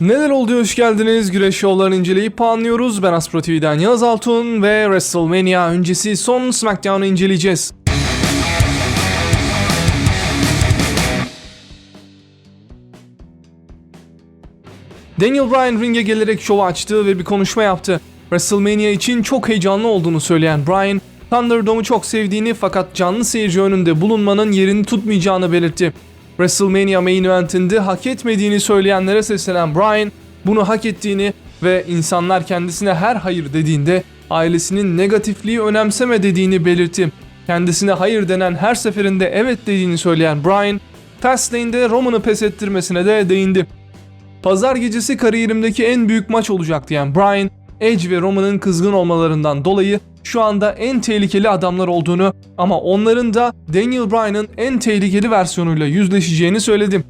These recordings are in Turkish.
Neler oldu hoş geldiniz. Güreş şovlarını inceleyip puanlıyoruz. Ben Aspro TV'den Yağız Altun ve WrestleMania öncesi son SmackDown'u inceleyeceğiz. Daniel Bryan ringe gelerek şovu açtı ve bir konuşma yaptı. WrestleMania için çok heyecanlı olduğunu söyleyen Bryan, Thunderdome'u çok sevdiğini fakat canlı seyirci önünde bulunmanın yerini tutmayacağını belirtti. WrestleMania main eventinde hak etmediğini söyleyenlere seslenen Bryan, bunu hak ettiğini ve insanlar kendisine her hayır dediğinde ailesinin negatifliği önemseme dediğini belirtti. Kendisine hayır denen her seferinde evet dediğini söyleyen Bryan, Fastlane'de Roman'ı pes ettirmesine de değindi. Pazar gecesi kariyerimdeki en büyük maç olacak diyen Bryan, Edge ve Roman'ın kızgın olmalarından dolayı şu anda en tehlikeli adamlar olduğunu ama onların da Daniel Bryan'ın en tehlikeli versiyonuyla yüzleşeceğini söyledi.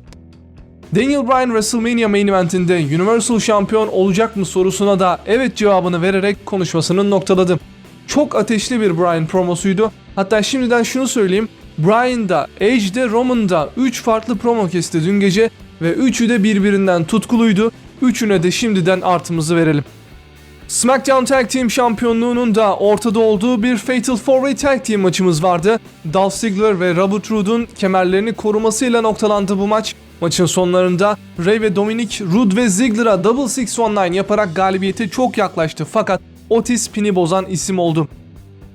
Daniel Bryan WrestleMania main eventinde Universal Şampiyon olacak mı sorusuna da evet cevabını vererek konuşmasını noktaladı. Çok ateşli bir Bryan promosuydu. Hatta şimdiden şunu söyleyeyim. Bryan da, Edge de, Roman da 3 farklı promo kesti dün gece ve üçü de birbirinden tutkuluydu. Üçüne de şimdiden artımızı verelim. SmackDown Tag Team şampiyonluğunun da ortada olduğu bir Fatal 4-Way Tag Team maçımız vardı. Dolph Ziggler ve Robert Roode'un kemerlerini korumasıyla noktalandı bu maç. Maçın sonlarında Ray ve Dominic Roode ve Ziggler'a Double 619 yaparak galibiyete çok yaklaştı fakat Otis pini bozan isim oldu.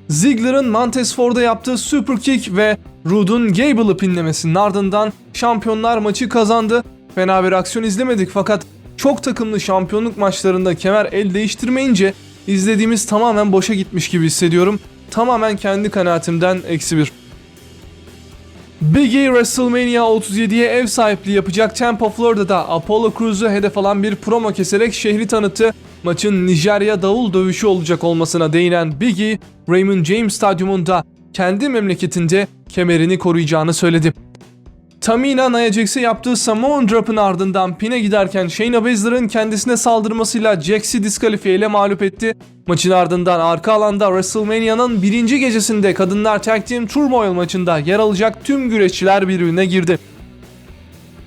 Ziggler'ın Montez Ford'a yaptığı super kick ve Roode'un Gable'ı pinlemesinin ardından şampiyonlar maçı kazandı. Fena bir aksiyon izlemedik fakat çok takımlı şampiyonluk maçlarında kemer el değiştirmeyince izlediğimiz tamamen boşa gitmiş gibi hissediyorum. Tamamen kendi kanaatimden eksi bir. Big E WrestleMania 37'ye ev sahipliği yapacak Tampa Florida'da Apollo Cruz'u hedef alan bir promo keserek şehri tanıttı. Maçın Nijerya davul dövüşü olacak olmasına değinen Big E, Raymond James Stadyumunda kendi memleketinde kemerini koruyacağını söyledi. Tamina Nia Jax'e yaptığı Samoan Drop'ın ardından pine giderken Shayna Baszler'ın kendisine saldırmasıyla Jax'i diskalifiye ile mağlup etti. Maçın ardından arka alanda WrestleMania'nın birinci gecesinde Kadınlar Tag Team Turmoil maçında yer alacak tüm güreşçiler birbirine girdi.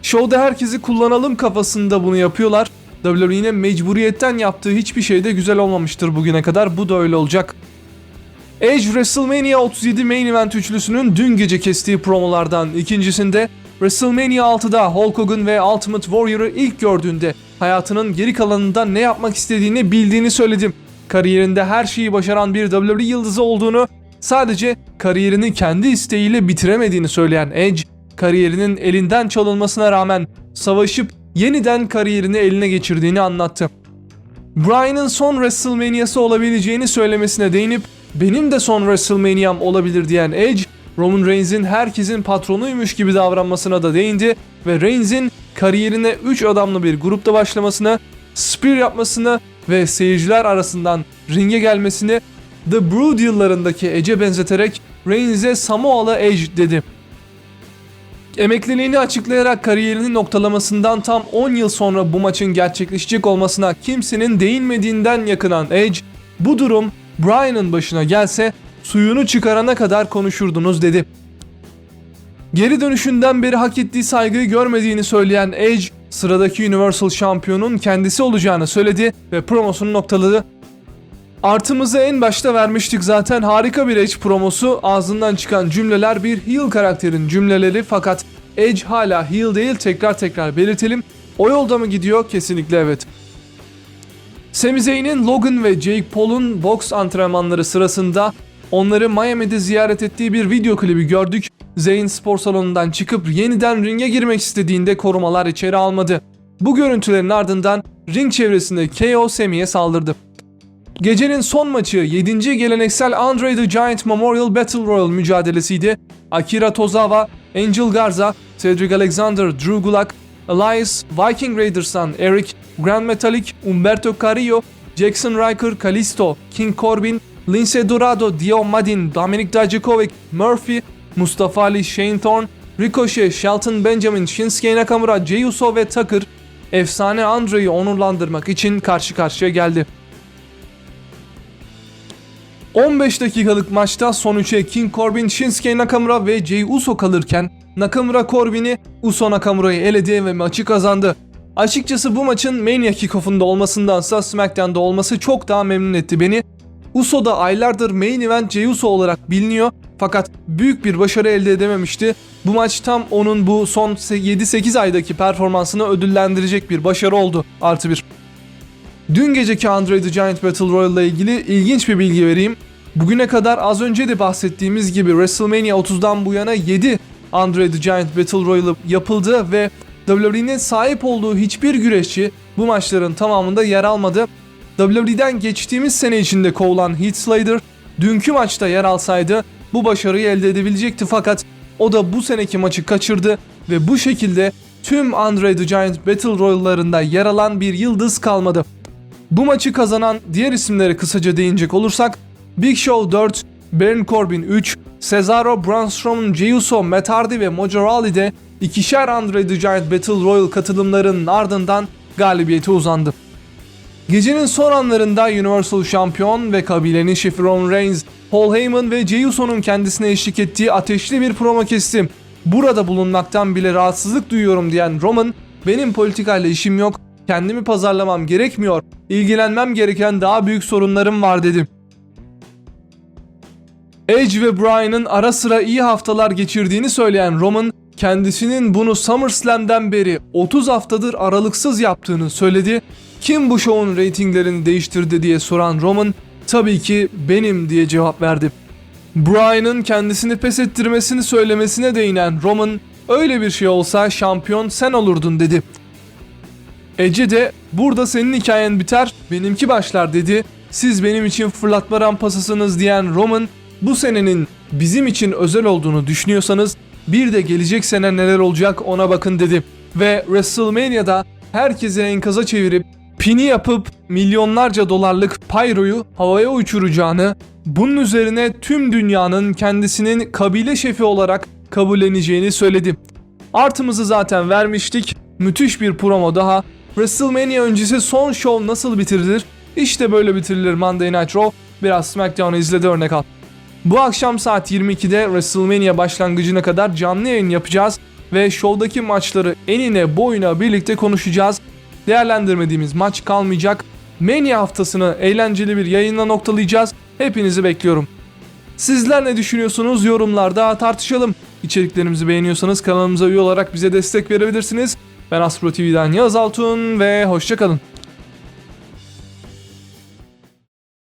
Show'da herkesi kullanalım kafasında bunu yapıyorlar. WWE'nin mecburiyetten yaptığı hiçbir şey de güzel olmamıştır bugüne kadar. Bu da öyle olacak. Edge WrestleMania 37 Main Event üçlüsünün dün gece kestiği promolardan ikincisinde WrestleMania 6'da Hulk Hogan ve Ultimate Warrior'ı ilk gördüğünde hayatının geri kalanında ne yapmak istediğini bildiğini söyledim. Kariyerinde her şeyi başaran bir WWE yıldızı olduğunu, sadece kariyerini kendi isteğiyle bitiremediğini söyleyen Edge, kariyerinin elinden çalınmasına rağmen savaşıp yeniden kariyerini eline geçirdiğini anlattı. Bryan'ın son WrestleMania'sı olabileceğini söylemesine değinip benim de son WrestleMania'm olabilir diyen Edge, Roman Reigns'in herkesin patronuymuş gibi davranmasına da değindi ve Reigns'in kariyerine 3 adamlı bir grupta başlamasını, spear yapmasını ve seyirciler arasından ringe gelmesini The Brood yıllarındaki Edge'e benzeterek Reigns'e Samoalı Edge dedi. Emekliliğini açıklayarak kariyerini noktalamasından tam 10 yıl sonra bu maçın gerçekleşecek olmasına kimsenin değinmediğinden yakınan Edge, bu durum Bryan'ın başına gelse suyunu çıkarana kadar konuşurdunuz dedi. Geri dönüşünden beri hak ettiği saygıyı görmediğini söyleyen Edge, sıradaki Universal şampiyonun kendisi olacağını söyledi ve promosunu noktaladı. Artımızı en başta vermiştik zaten harika bir Edge promosu. Ağzından çıkan cümleler bir heel karakterin cümleleri fakat Edge hala heel değil tekrar tekrar belirtelim. O yolda mı gidiyor? Kesinlikle evet. Sami Zayn'in Logan ve Jake Paul'un boks antrenmanları sırasında onları Miami'de ziyaret ettiği bir video klibi gördük. Zayn spor salonundan çıkıp yeniden ringe girmek istediğinde korumalar içeri almadı. Bu görüntülerin ardından ring çevresinde KO Sami'ye saldırdı. Gecenin son maçı 7. geleneksel Andre the Giant Memorial Battle Royal mücadelesiydi. Akira Tozawa, Angel Garza, Cedric Alexander, Drew Gulak, Elias, Viking Raiders'tan Eric, Grand Metalik, Umberto Carrillo, Jackson Riker, Kalisto, King Corbin, Lince Dorado, Dio Madin, Dominic Dijakovic, Murphy, Mustafa Ali, Shane Thorne, Ricochet, Shelton Benjamin, Shinsuke Nakamura, Jey Uso ve Tucker efsane Andre'yi onurlandırmak için karşı karşıya geldi. 15 dakikalık maçta son 3'e King Corbin, Shinsuke Nakamura ve Jey Uso kalırken Nakamura Corbin'i, Uso Nakamura'yı eledi ve maçı kazandı. Açıkçası bu maçın Mania Kickoff'unda olmasındansa SmackDown'da olması çok daha memnun etti beni. Uso da aylardır main event Jey Uso olarak biliniyor fakat büyük bir başarı elde edememişti. Bu maç tam onun bu son 7-8 aydaki performansını ödüllendirecek bir başarı oldu. Artı bir. Dün geceki Andre the Giant Battle Royale ile ilgili ilginç bir bilgi vereyim. Bugüne kadar az önce de bahsettiğimiz gibi WrestleMania 30'dan bu yana 7 Andre the Giant Battle Royale yapıldı ve WWE'nin sahip olduğu hiçbir güreşçi bu maçların tamamında yer almadı. WWE'den geçtiğimiz sene içinde kovulan Heath Slater dünkü maçta yer alsaydı bu başarıyı elde edebilecekti fakat o da bu seneki maçı kaçırdı ve bu şekilde tüm Andre the Giant Battle Royale'larında yer alan bir yıldız kalmadı. Bu maçı kazanan diğer isimlere kısaca değinecek olursak Big Show 4, Baron Corbin 3, Cesaro, Braun Strowman, Jey Uso, Matt Hardy ve Mojo Rawley ikişer Andre the Giant Battle Royale katılımlarının ardından galibiyete uzandı. Gecenin son anlarında Universal Şampiyon ve kabilenin şefi Roman Reigns, Paul Heyman ve Jey Uso'nun kendisine eşlik ettiği ateşli bir promo kesti. Burada bulunmaktan bile rahatsızlık duyuyorum diyen Roman, benim politikayla işim yok, kendimi pazarlamam gerekmiyor, ilgilenmem gereken daha büyük sorunlarım var dedi. Edge ve Bryan'ın ara sıra iyi haftalar geçirdiğini söyleyen Roman, kendisinin bunu SummerSlam'den beri 30 haftadır aralıksız yaptığını söyledi. Kim bu şovun reytinglerini değiştirdi diye soran Roman, tabii ki benim diye cevap verdi. Bryan'ın kendisini pes ettirmesini söylemesine değinen Roman, öyle bir şey olsa şampiyon sen olurdun dedi. Ece de burada senin hikayen biter, benimki başlar dedi. Siz benim için fırlatma rampasısınız diyen Roman, bu senenin bizim için özel olduğunu düşünüyorsanız bir de gelecek sene neler olacak ona bakın dedi. Ve WrestleMania'da herkese enkaza çevirip pini yapıp milyonlarca dolarlık pyroyu havaya uçuracağını, bunun üzerine tüm dünyanın kendisinin kabile şefi olarak kabulleneceğini söyledi. Artımızı zaten vermiştik. Müthiş bir promo daha. WrestleMania öncesi son show nasıl bitirilir? İşte böyle bitirilir Monday Night Raw. Biraz SmackDown'u izledi örnek al. Bu akşam saat 22'de WrestleMania başlangıcına kadar canlı yayın yapacağız ve şovdaki maçları enine boyuna birlikte konuşacağız. Değerlendirmediğimiz maç kalmayacak. Mania haftasını eğlenceli bir yayınla noktalayacağız. Hepinizi bekliyorum. Sizler ne düşünüyorsunuz? Yorumlarda tartışalım. İçeriklerimizi beğeniyorsanız kanalımıza üye olarak bize destek verebilirsiniz. Ben Astro TV'den Yağız Altun ve hoşçakalın.